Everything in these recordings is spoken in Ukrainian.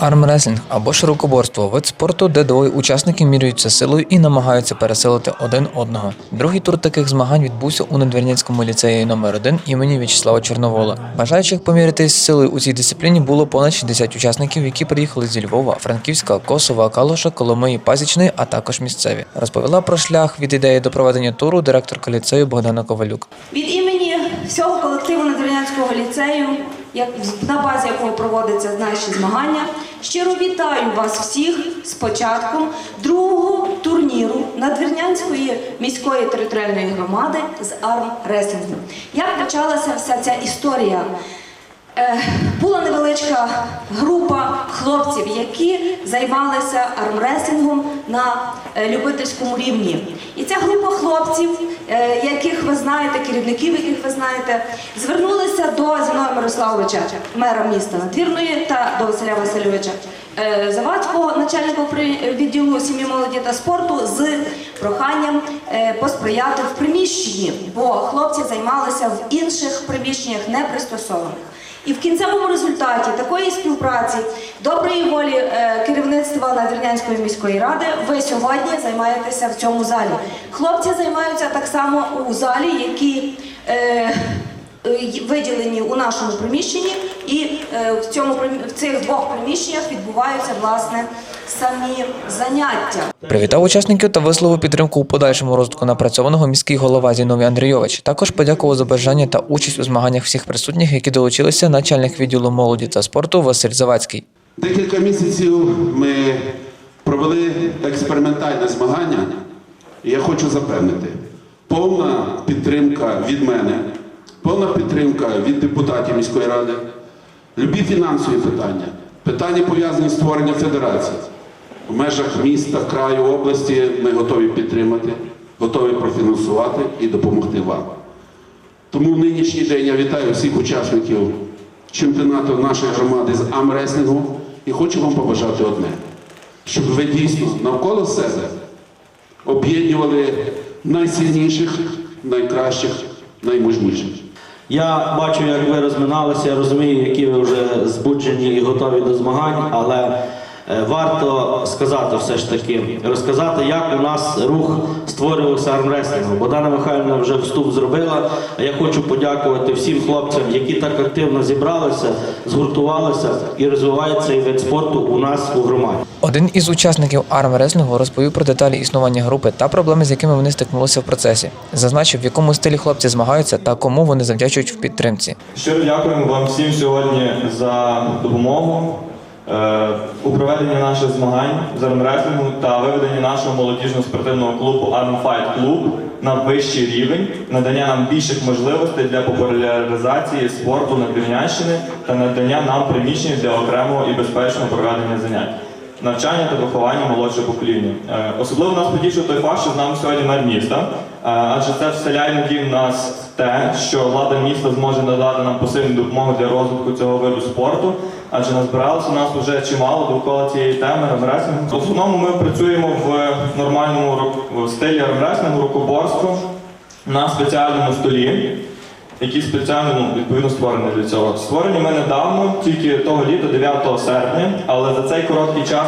Армреслінг або ж рукоборство вид спорту, де двоє учасників міряються силою і намагаються пересилити один одного. Другий тур таких змагань відбувся у Надвірнянському ліцеї номер 1 імені В'ячеслава Чорновола. Бажаючих помірятись силою у цій дисципліні було понад 60 учасників, які приїхали зі Львова, Франківська, Косова, Калуша, Коломиї, Пазічної, а також місцеві. Розповіла про шлях від ідеї до проведення туру директорка ліцею Богдана Ковалюк. Від імені всього колективу Надвірнянського ліцею, як на базі якого проводяться наші змагання, щиро вітаю вас всіх з початком другого турніру Надвірнянської міської територіальної громади з армреслінгу. Як почалася вся ця історія? Е, Була невеличка група хлопців, які займалися армреслінгом на е, любительському рівні. І ця група хлопців, е, яких ви знаєте, керівників, яких ви знаєте, звернулися до Зіновія Мирославовича, мера міста Надвірної, та до Василя Васильовича Завадського, начальника відділу сім'ї молоді та спорту, з проханням посприяти в приміщенні, бо хлопці займалися в інших приміщеннях непристосованих. І в кінцевому результаті такої співпраці, доброї волі е, керівництва Надвірнянської міської ради, ви сьогодні займаєтеся в цьому залі. Хлопці займаються так само у залі, які е, е, виділені у нашому приміщенні, і е, в, цьому, в цих двох приміщеннях відбуваються власне самі заняття. Привітав учасників та висловив підтримку у подальшому розвитку напрацьованого міський голова Зіновій Андрійович. Також подякував за бажання та участь у змаганнях всіх присутніх, які долучилися начальник відділу молоді та спорту Василь Завадський. Декілька місяців ми провели експериментальне змагання, і я хочу запевнити, повна підтримка від мене, повна підтримка від депутатів міської ради, любі фінансові питання, питання пов'язані з створенням федерації. В межах міста, краю, області ми готові підтримати, готові профінансувати і допомогти вам. Тому в нинішній день я вітаю всіх учасників чемпіонату нашої громади з амреслінгу і хочу вам побажати одне, щоб ви дійсно навколо себе об'єднували найсильніших, найкращих, наймужніших. Я бачу, як ви розминалися, я розумію, які ви вже збуджені і готові до змагань, але варто сказати все ж таки, розказати, як у нас рух створювався армреслінгу. Богдана Михайлівна вже вступ зробила. А я хочу подякувати всім хлопцям, які так активно зібралися, згуртувалися і розвивають цей вид спорту у нас у громаді. Один із учасників армреслінгу розповів про деталі існування групи та проблеми, з якими вони стикнулися в процесі. Зазначив, в якому стилі хлопці змагаються та кому вони завдячують в підтримці. Щиро дякуємо вам всім сьогодні за допомогу е, у проведенні наших змагань з армреслінгу та виведенні нашого молодіжного спортивного клубу Arm Fight Club на вищий рівень, надання нам більших можливостей для популяризації спорту на Півнянщини та надання нам приміщень для окремого і безпечного проведення занять. Навчання та виховання молодшого покоління. Е, Особливо нас потішив той факт, що з нами сьогодні мер міста, е, адже це вселяє надію нас те, що влада міста зможе надати нам посильну допомогу для розвитку цього виду спорту, адже назбиралося нас вже чимало довкола цієї теми армреслінгу. В основному ми працюємо в нормальному в стилі армреслінгу, рукоборству на спеціальному столі які спеціально ну, відповідно створені для цього. Створені ми недавно, тільки того літа, 9 серпня, але за цей короткий час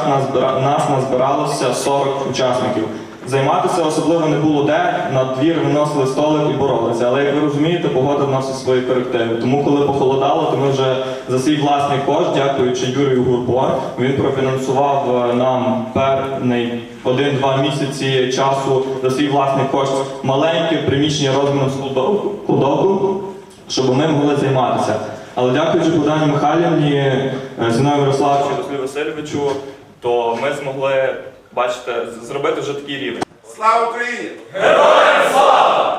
нас назбиралося 40 учасників. Займатися особливо не було де, на двір виносили столик і боролися. Але як ви розумієте, погода вносить свої корективи. Тому коли похолодало, то ми вже за свій власний кошт, дякуючи Юрію Гурбо, він профінансував е, нам певний один-два місяці часу за свій власний кошт маленьке приміщення розміром з худобу- щоб ми могли займатися. Але дякуючи Богдані Михайлівні, е, Зіною Мирославовичу і Василю Васильовичу, то ми змогли, бачите, зробити вже такий рівень. Слава Україні! Героям слава!